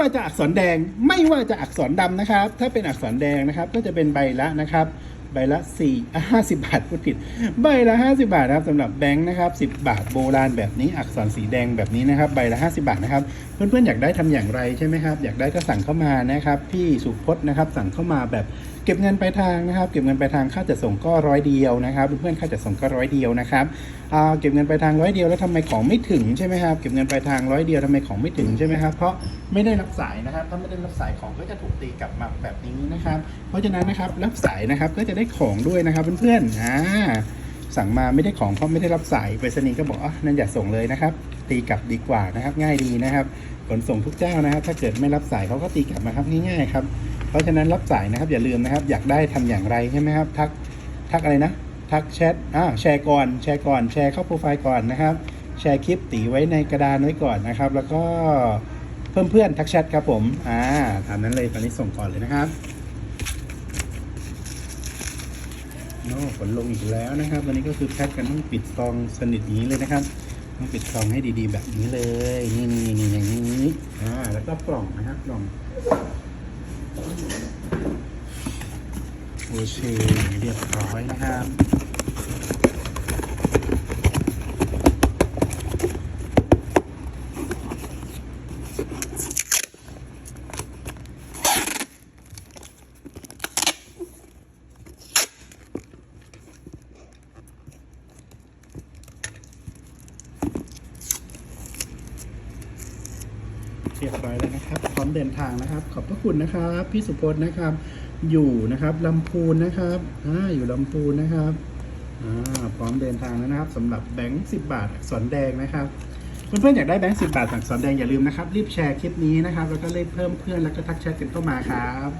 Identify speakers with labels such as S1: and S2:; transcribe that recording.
S1: ว่าจะอักษรแดงไม่ว่าจะอักษรดำนะครับ ถ้าเป็นอักษรแดงนะครับ ก็จะเป็นใบละนะครับ ใบละ4 50 บาทพูดผิดใบละ 50 บาทนะครับสำหรับแบงค์นะครับ10 บาทโบราณแบบนี้อักษรสีแดงแบบนี้นะครับใบละ 50 บาทนะครับเพื่อนๆอยากได้ทำอย่างไรใช่ไหมครับอยากได้ก็สั่งเข้ามานะครับพี่สุพจน์นะครับสั่งเข้ามาแบบเก็บเงินปลายทางนะครับ เก็บเงินปลายทางค่าจัดส่งก็ร้อยเดียวนะครับเพื่อนๆค่าจัดส่งก็ร้อยเดียวนะครับอ่าเก็บเงินปลายทางร้อยเดียวแล้วทำไมของไม่ถึงใช่ไหมครับเก็บเงินปลายทางร้อยเดียวทำไมของไม่ถึงใช่ไหมครับเพราะไม่ได้รับสายนะครับถ้าไม่ได้รับสายของก็จะถูกตีกลับมาแบบนี้นะครับ เพราะฉะนั้นนะครับรับสายนะครับก็จะได้ได้ของด้วยนะครับเพื่อนๆอ่าสั่งมาไม่ได้ของเพราะไม่ได้รับสายไปรษณีย์ก็บอกอ๋อนั่นอย่าส่งเลยนะครับ ตีกลับดีกว่านะครับ ง่ายดีนะครับ ขนส่งทุกเจ้านะครับ ถ้าเกิดไม่รับสายเขาก็ตีกลับมาครับง่ายๆครับเพราะฉะนั้นรับสายนะครับ อย่าลืมนะครับ อยากได้ทำอย่างไรใช่ไหมครับ ทักทักอะไรนะ ทักแชทอ่าแชร์ก่อน แชร์ก่อน แชร์เข้าโปรไฟล์ก่อนนะครับ แชร์คลิปตีไว้ในกระดานไว้ก่อนนะครับ แล้วก็เพื่อนๆทักแชทครับผมอ่าตามนั้นเลยตอนนี้ส่งก่อนเลยนะครับ โน่ฝนลงอีกแล้วนะครับวันนี้ก็คือแพ็คกันต้องปิดซองสนิทนี้เลยนะครับต้องปิดซองให้ดีๆแบบนี้เลย นี่นี่นี่อย่างนี้อ่าแล้วก็กล่องนะครับกล่องโอเคเรียบร้อยนะครับ เรียบร้อยแล้วนะครับ พร้อมเดินทางนะครับ ขอบพระคุณนะครับ พี่สุพจน์นะครับ อยู่นะครับลำพูนนะครับอ่าอยู่ลำพูนนะครับอ่าพร้อมเดินทางแล้วนะครับสำหรับแบงค์สิบาทอักษรแดงนะครับเพื่อนๆอยากได้แบงค์สิบาทอักษรแดงอย่าลืมนะครับรีบแชร์คลิปนี้นะครับแล้วก็เรีบเพิ่มเพื่อนแล้วก็ทักแชทกันเข้ามาครับ